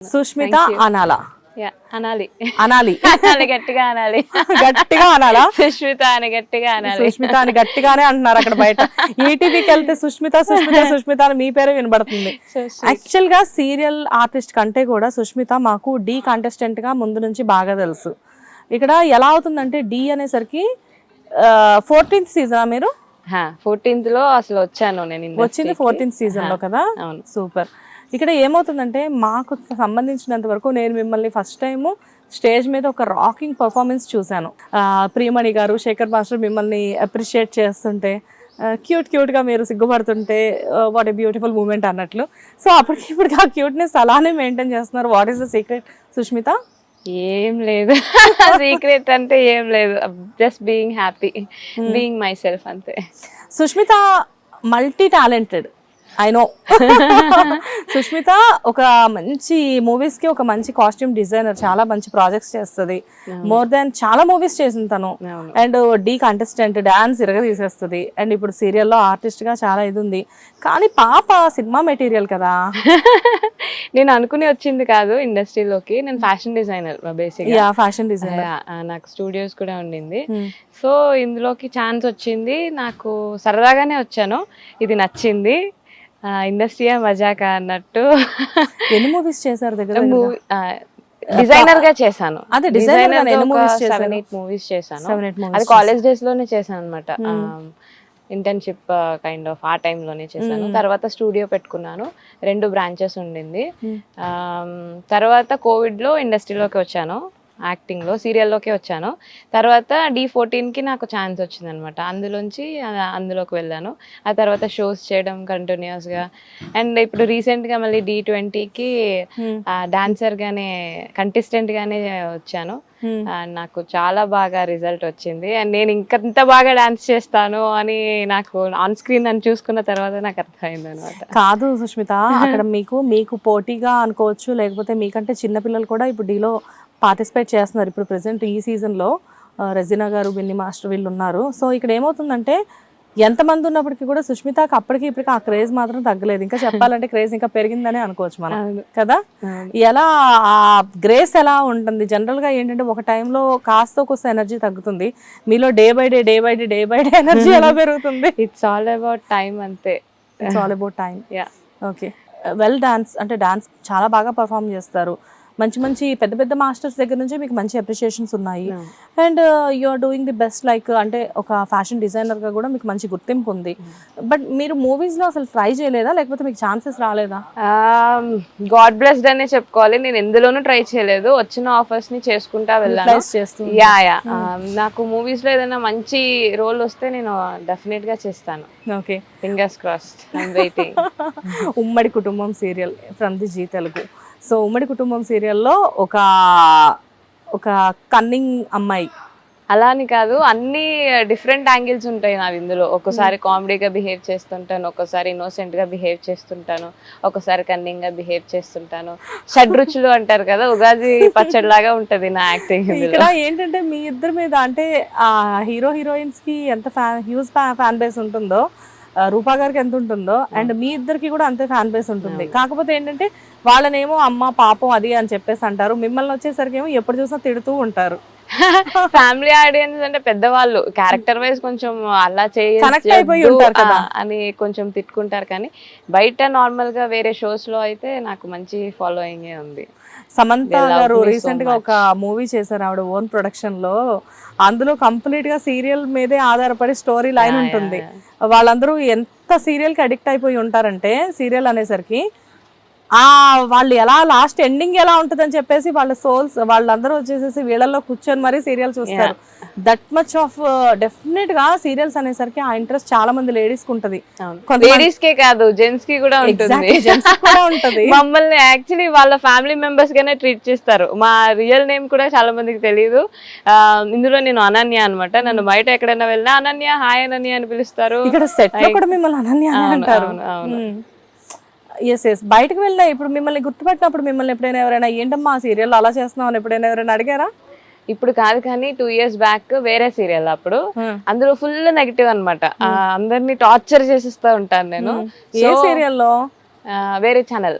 సుష్మిత అనాలా. అనాలి. అనాలి. గట్టిగా అనాలి. గట్టిగా అనాలా? సుష్మిత అని గట్టిగా అనాలి. సుష్మిత అని గట్టిగానే అంటున్నారు అక్కడ బయట. ఈటీవీకి వెళ్తే సుష్మిత సుష్మిత సుష్మిత అని మీ పేరే వినబడుతుంది. యాక్చువల్గా సీరియల్ ఆర్టిస్ట్ కంటే కూడా సుష్మిత మాకు డి కాంటెస్టెంట్గా ముందు నుంచి బాగా తెలుసు. ఇక్కడ ఎలా అవుతుందంటే డి అనేసరికి ఫోర్టీన్త్ సీజన్ మీరు? ఫోర్టీన్త్లో అసలు వచ్చాను నేను వచ్చింది. ఫోర్టీన్త్ సీజన్లో కదా? సూపర్ ఇక్కడ ఏమవుతుందంటే మాకు సంబంధించినంత వరకు నేను మిమ్మల్ని ఫస్ట్ టైం స్టేజ్ మీద ఒక రాకింగ్ పర్ఫార్మెన్స్ చూశాను. ప్రియమణి గారు శేఖర్ మాస్టర్ మిమ్మల్ని అప్రిషియేట్ చేస్తుంటే క్యూట్ క్యూట్గా మీరు సిగ్గుపడుతుంటే వాట్ ఏ బ్యూటిఫుల్ మూమెంట్ అన్నట్లు. సో అప్పటికి ఇప్పటికి ఆ క్యూట్నెస్ అలానే మెయింటైన్ చేస్తున్నారు. What is the secret Sushmita? ఏం లేదు. సీక్రెట్ అంటే ఏం లేదు. Just being happy being myself అంతే. Sushmita multi talented I know Sushmita ఒక మంచి మూవీస్కి ఒక మంచి కాస్ట్యూమ్ డిజైనర్ చాలా మంచి ప్రాజెక్ట్స్ చేస్తుంది. మోర్ దాన్ చాలా మూవీస్ చేసింది తను. అండ్ డి కంటెస్టెంట్ డాన్స్ ఇరగ తీసేస్తుంది అండ్ ఇప్పుడు సీరియల్లో ఆర్టిస్ట్గా చాలా ఇది ఉంది. కానీ పాప సినిమా మెటీరియల్ కదా. నేను అనుకుని వచ్చింది కాదు ఇండస్ట్రీలోకి నేను fashion designer basic ya fashion designer నాకు స్టూడియోస్ కూడా ఉండింది. సో ఇందులోకి ఛాన్స్ వచ్చింది. నాకు సరదాగానే వచ్చాను. ఇది నచ్చింది. ఇండస్ట్రీయా మజాకా అన్నట్టు. ఎన్ని మూవీస్ చేశారు దగ్గర డిజైనర్గా చేశాను. అదే చేశారు? సెవెన్ ఎయిట్ మూవీస్ చేశాను. అది కాలేజ్ డేస్లోనే చేశాను అనమాట ఇంటర్న్షిప్ కైండ్ ఆఫ్ ఆ time లోనే చేశాను. తర్వాత స్టూడియో పెట్టుకున్నాను. రెండు బ్రాంచెస్ ఉండింది. Um, తర్వాత కోవిడ్లో ఇండస్ట్రీలోకి వచ్చాను. యాక్టింగ్లో సీరియల్లోకి వచ్చాను. తర్వాత డి కి నాకు ఛాన్స్ వచ్చింది అనమాట అందులోంచి అందులోకి వెళ్ళాను. ఆ తర్వాత షోస్ చేయడం కంటిన్యూస్గా అండ్ ఇప్పుడు రీసెంట్గా మళ్ళీ డి ట్వంటీకి డాన్సర్ గానే కంటెస్టెంట్ గానే వచ్చాను. నాకు చాలా బాగా రిజల్ట్ వచ్చింది. అండ్ నేను ఇంకంత బాగా డాన్స్ చేస్తాను అని నాకు ఆన్ స్క్రీన్ నన్ను చూసుకున్న తర్వాత నాకు అర్థమైంది అనమాట కాదు సుష్మిత అక్కడ మీకు మీకు పోటీగా అనుకోవచ్చు లేకపోతే మీకంటే చిన్నపిల్లలు కూడా ఇప్పుడు డీలో పార్టిసిపేట్ చేస్తున్నారు. ఇప్పుడు ప్రెసెంట్ ఈ సీజన్లో రెజినా గారు బిన్ని మాస్టర్ వీళ్ళు ఉన్నారు. సో ఇక్కడ ఏమవుతుందంటే ఎంతమంది ఉన్నప్పటికీ కూడా సుష్మితకి అప్పటికి ఇప్పటికి ఆ క్రేజ్ మాత్రం తగ్గలేదు. ఇంకా చెప్పాలంటే క్రేజ్ ఇంకా పెరిగిందనే అనుకోవచ్చు మనం. కదా? ఎలా ఆ గ్రేస్ ఎలా ఉంటుంది? జనరల్గా ఏంటంటే ఒక టైంలో కాస్త కొస్త ఎనర్జీ తగ్గుతుంది. మీలో day by day day by day day by day energy ఎలా పెరుగుతుంది? ఇట్స్ ఆల్ అబౌట్ టైం అంతే. It's all about time ya okay well dance అంటే డాన్స్ చాలా బాగా పర్ఫామ్ చేస్తారు. మంచి మంచి పెద్ద పెద్ద మాస్టర్స్ దగ్గర నుంచి మీకు మంచి అప్రిషియేషన్స్ ఉన్నాయి. And you are doing the best like అంటే ఒక ఫ్యాషన్ డిజైనర్గా కూడా మీకు మంచి గుర్తింపు ఉంది. బట్ మీరు మూవీస్లో అసలు ట్రై చేయలేదా? లేకపోతే మీకు ఛాన్సెస్ రాలేదా? గాడ్ బ్లెస్డ్ అనే చెప్పుకోవాలి. నేను ఎందులోనూ ట్రై చేయలేదు. వచ్చిన ఆఫర్స్ని చేసుకుంటా వెళ్ళాను. యా యా నాకు మూవీస్లో ఏదైనా మంచి రోల్ వస్తే నేను డెఫినెట్గా చేస్తాను. Okay fingers crossed I'm waiting ఉమ్మడి కుటుంబం serial from the Zee Telugu so ఉమ్మడి కుటుంబం సీరియల్లో ఒక ఒక కన్నింగ్ అమ్మాయి. అలా అని కాదు అన్ని డిఫరెంట్ యాంగిల్స్ ఉంటాయి నావి ఇందులో. ఒక్కోసారి కామెడీగా బిహేవ్ చేస్తుంటాను ఒక్కోసారి ఇన్నోసెంట్గా బిహేవ్ చేస్తుంటాను ఒక్కోసారి కన్నింగ్గా బిహేవ్ చేస్తుంటాను. షడ్రుచులు అంటారు కదా ఉగాది పచ్చడి లాగా ఉంటది నా యాక్టింగ్ ఇక్కడ ఏంటంటే మీ ఇద్దరి మీద అంటే ఆ హీరో హీరోయిన్స్కి ఎంత ఫ్యాన్ హ్యూజ్ ఫ్యాన్ బేస్ ఉంటుందో రూపా గారికి ఎంత ఉంటుందో అండ్ మీ ఇద్దరికి కూడా అంతే ఫ్యాన్ బేస్ ఉంటుంది. కాకపోతే ఏంటంటే వాళ్ళనేమో అమ్మ పాపం అది అని చెప్పేసి అంటారు. మిమ్మల్ని వచ్చేసరికి ఏమో ఎప్పుడు చూసినా తిడుతూ ఉంటారు. ఫ్యామిలీ ఆడియన్స్ అంటే పెద్దవాళ్ళు క్యారెక్టర్ వైజ్ కొంచెం అలా. ఆ, అని కొంచెం తిట్టుకుంటారు. కానీ బయట నార్మల్గా వేరే షోస్లో అయితే నాకు మంచి ఫాలోయింగ్ ఉంది. సమంత గారు రీసెంట్గా ఒక మూవీ చేశారు ఆవిడ ఓన్ ప్రొడక్షన్లో. అందులో కంప్లీట్గా సీరియల్ మీదే ఆధారపడి స్టోరీ లైన్ ఉంటుంది. వాళ్ళందరూ ఎంత సీరియల్కి అడిక్ట్ అయిపోయి ఉంటారంటే సీరియల్ అనేసరికి ఆ వాళ్ళు ఎలా లాస్ట్ ఎండింగ్ ఎలా ఉంటుందని చెప్పేసి వాళ్ళ సోల్స్ వాళ్ళందరూ వచ్చేసేసి వీళ్ళల్లో కూర్చొని మరీ సీరియల్ చూస్తారు. దట్ మచ్ ఆఫ్ డెఫినెట్గా సీరియల్స్ అనేసరికి ఆ ఇంట్రెస్ట్ చాలా మంది లేడీస్కి ఉంటది. లేడీస్ కే కాదు జెంట్స్కి కూడా ఉంటుంది. మమ్మల్ని యాక్చువల్లీ వాళ్ళ ఫ్యామిలీ మెంబర్స్ గానే ట్రీట్ చేస్తారు. మా రియల్ నేమ్ కూడా చాలా మందికి తెలియదు ఇందులో నేను అనన్య అన్నమాట. నన్ను బయట ఎక్కడైనా వెళ్ళినా అనన్య హాయ్ అనన్య అని పిలుస్తారు. ఇక్కడ సెట్లో కూడా మిమ్మల్ని అనన్య అంటారు. అవును, అవును. ఎస్ ఎస్ బయటకు వెళ్ళినా ఇప్పుడు మిమ్మల్ని గుర్తుపెట్టినప్పుడు మిమ్మల్ని ఎప్పుడైనా ఎవరైనా ఏంటమ్మా ఆ సీరియల్ అలా చేస్తున్నావు అని ఎప్పుడైనా ఎవరైనా అడిగారా? ఇప్పుడు కాదు కానీ టూ ఇయర్స్ బ్యాక్ వేరే సీరియల్ అప్పుడు. అందులో ఫుల్ నెగిటివ్ అనమాట అందరినీ టార్చర్ చేసిస్తా ఉంటాను నేను. ఏ సీరియల్లో? వేరే ఛానల్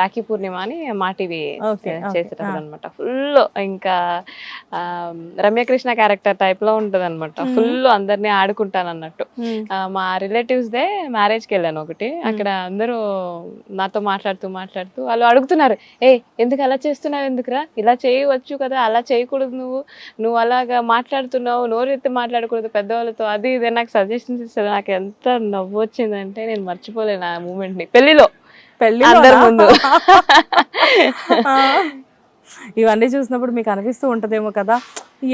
రాఖీ పూర్ణిమ అని మా టీవీ. చేసేటప్పుడు అనమాట ఫుల్ ఇంకా రమ్యకృష్ణ క్యారెక్టర్ టైప్లో ఉంటది అనమాట ఫుల్ అందరినీ ఆడుకుంటాను అన్నట్టు మా రిలేటివ్స్ దే మ్యారేజ్కి వెళ్ళాను ఒకటి. అక్కడ అందరూ నాతో మాట్లాడుతూ మాట్లాడుతూ వాళ్ళు అడుగుతున్నారు ఏ ఎందుకు అలా చేస్తున్నావు ఎందుకురా? ఇలా చేయవచ్చు కదా అలా చేయకూడదు నువ్వు. నువ్వు అలాగా మాట్లాడుతున్నావు నోరెత్తి మాట్లాడకూడదు పెద్దవాళ్ళతో. అది ఇదే నాకు సజెషన్స్ ఇస్తారు నాకు ఎంత నవ్వు వచ్చిందంటే నేను మర్చిపోలేను ఆ మూమెంట్ని. పెళ్ళిలో పెళ్ళి అందరి ముందు. ఇవన్నీ చూసినప్పుడు మీకు అనిపిస్తూ ఉంటదేమో కదా.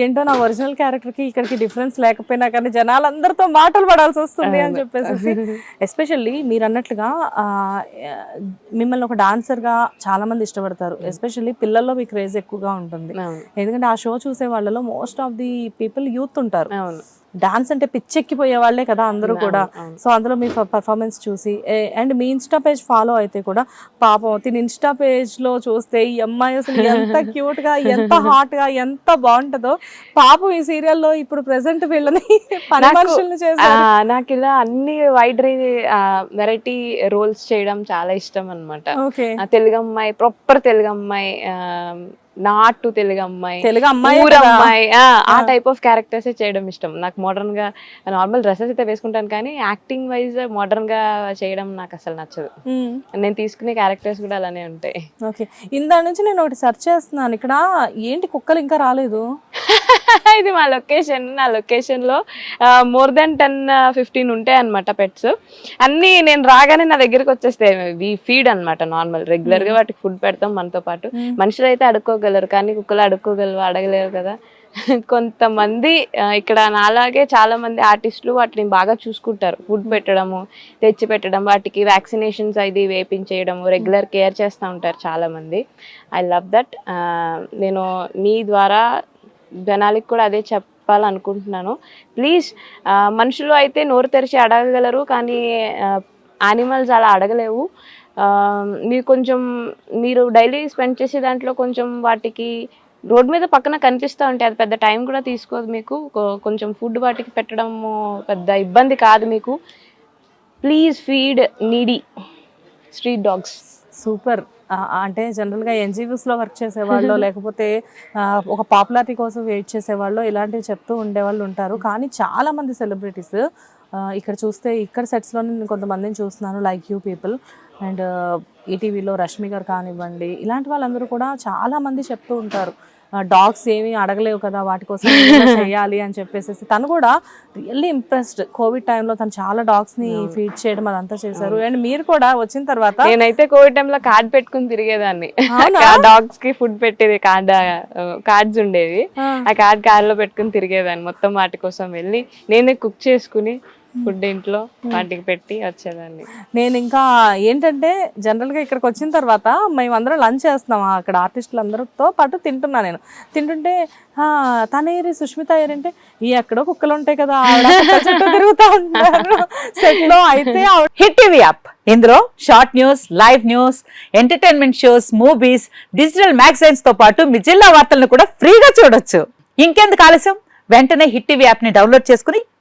ఏంటో నా ఒరిజినల్ క్యారెక్టర్కి ఇక్కడికి డిఫరెన్స్ లేకపోయినా కానీ జనాలందరితో మాటలు పడాల్సి వస్తుంది అని చెప్పేసి ఎస్పెషల్లీ మీరు అన్నట్లుగా మిమ్మల్ని ఒక dancer గా చాలా మంది ఇష్టపడతారు. ఎస్పెషల్లీ పిల్లల్లో మీ క్రేజ్ ఎక్కువగా ఉంటుంది. ఎందుకంటే ఆ షో చూసే వాళ్ళలో most of the people youth ఉంటారు. డాన్స్ అంటే పిచ్చెక్కిపోయే వాళ్ళే కదా అందరూ కూడా. సో అందులో మీ పర్ఫార్మెన్స్ చూసి అండ్ మీ ఇన్స్టా పేజ్ ఫాలో అయితే కూడా పాపం తిని ఇన్స్టా పేజ్లో చూస్తే ఈ అమ్మాయి అసలు ఎంత క్యూట్గా ఎంత హాట్గా ఎంత బాగుంటుందో పాపం ఈ సీరియల్లో ఇప్పుడు ప్రెసెంట్ వీళ్ళని నాకు- ఇలా అన్ని వైడ్ వెరైటీ రోల్స్ చేయడం చాలా ఇష్టం అనమాట తెలుగు అమ్మాయి ప్రాపర్ తెలుగు అమ్మాయి నాటు తెలుగు అమ్మాయి తెలుగు అమ్మాయి అమ్మాయి. ఆ, టైప్ ఆఫ్ క్యారెక్టర్స్ చేయడం ఇష్టం. నాకు మోడర్న్గా నార్మల్ డ్రెస్సెస్ అయితే వేసుకుంటాను కానీ యాక్టింగ్ వైజ్ మోడర్న్గా చేయడం నాకు అసలు నచ్చదు. నేను తీసుకునే క్యారెక్టర్స్ కూడా అలానే ఉంటాయి. ఓకే. ఇందా నుంచి నేను ఒకటి సెర్చ్ చేస్తున్నాను. ఇక్కడ ఏంటి కుక్కలు ఇంకా రాలేదు? ఇది మా లొకేషన్ నా లొకేషన్లో మోర్ దెన్ టెన్ ఫిఫ్టీన్ ఉంటాయి అనమాట పెట్స్ అన్ని నేను రాగానే నా దగ్గరికి వచ్చేస్తాయి. ఫీడ్ అన్నమాట నార్మల్ రెగ్యులర్గా వాటికి ఫుడ్ పెడతాం మనతో పాటు. మనుషులు అయితే అడుక్కోగలరు కానీ కుక్కలు అడుక్కోగలరు అడగలేరు కదా. కొంతమంది ఇక్కడ నాలాగే చాలా మంది ఆర్టిస్టులు వాటిని బాగా చూసుకుంటారు. ఫుడ్ పెట్టడము తెచ్చి పెట్టడం వాటికి వ్యాక్సినేషన్స్ అది వేపించేయడము రెగ్యులర్ కేర్ చేస్తూ ఉంటారు చాలా మంది ఐ లవ్ దట్. నేను మీ ద్వారా జనాలకి కూడా అదే చెప్పాలనుకుంటున్నాను. ప్లీజ్ మనుషులు అయితే నోరు తెరిచి అడగగలరు కానీ యానిమల్స్ అలా అడగలేవు. మీరు కొంచెం మీరు డైలీ స్పెండ్ చేసే దాంట్లో కొంచెం వాటికి రోడ్ మీద పక్కన కనిపిస్తూ ఉంటాయి అది పెద్ద టైం కూడా తీసుకోదు మీకు. కొంచెం ఫుడ్ వాటికి పెట్టడం పెద్ద ఇబ్బంది కాదు మీకు. Please feed needy street dogs. Super. అంటే జనరల్గా ఎన్జిఓస్లో వర్క్ చేసేవాళ్ళు లేకపోతే ఒక పాపులారిటీ కోసం వెయిట్ చేసేవాళ్ళు ఇలాంటివి చెప్తూ ఉండేవాళ్ళు ఉంటారు. కానీ చాలా మంది సెలబ్రిటీస్ ఇక్కడ చూస్తే ఇక్కడ సెట్స్లోనే నేను కొంతమందిని చూస్తున్నాను లైక్ యూ పీపుల్. అండ్ ఈటీవీలో రష్మి గారు కానివ్వండి ఇలాంటి వాళ్ళందరూ కూడా చాలా మంది చెప్తూ ఉంటారు. డాగ్స్ ఏమీ అడగలేవు కదా వాటి కోసం చేయాలి అని చెప్పేసి తను కూడా రియల్లీ ఇంప్రెస్డ్. కోవిడ్ టైంలో తను చాలా డాగ్స్ని ఫీడ్ చేయడం అదంతా చేశారు. అండ్ మీరు కూడా వచ్చిన తర్వాత నేనైతే కోవిడ్ టైంలో కార్డ్ పెట్టుకుని తిరిగేదాన్ని? డాగ్స్కి ఫుడ్ పెట్టేది కార్డ్ కార్డ్స్ ఉండేవి. ఆ. ఆ కార్డ్ కార్లో పెట్టుకుని తిరిగేదాన్ని మొత్తం వాటి కోసం వెళ్ళి. నేనే కుక్ చేసుకుని ఫుడ్ ఇంట్లో వాటికి పెట్టి వచ్చేదాన్ని. నేను ఇంకా ఏంటంటే జనరల్గా ఇక్కడికి వచ్చిన తర్వాత మేమందరం లంచ్ చేస్తున్నాం. అక్కడ ఆర్టిస్టులు అందరితో పాటు తింటున్నా నేను. తింటుంటే "ఆ, తనేరి సుష్మిత ఏరంటే ఈ ఎక్కడో కుక్కలు ఉంటాయి కదా చుట్టూ తిరుగుతా ఉంటారు. సెట్లో అయితే హిట్ టీవీ యాప్. ఇందులో short news live news entertainment shows movies digital మ్యాగజైన్స్తో పాటు మీ జిల్లా వార్తలను కూడా ఫ్రీగా చూడొచ్చు. ఇంకెందుకు ఆలస్యం? వెంటనే హిట్ టీవీ యాప్ని డౌన్లోడ్ చేసుకుని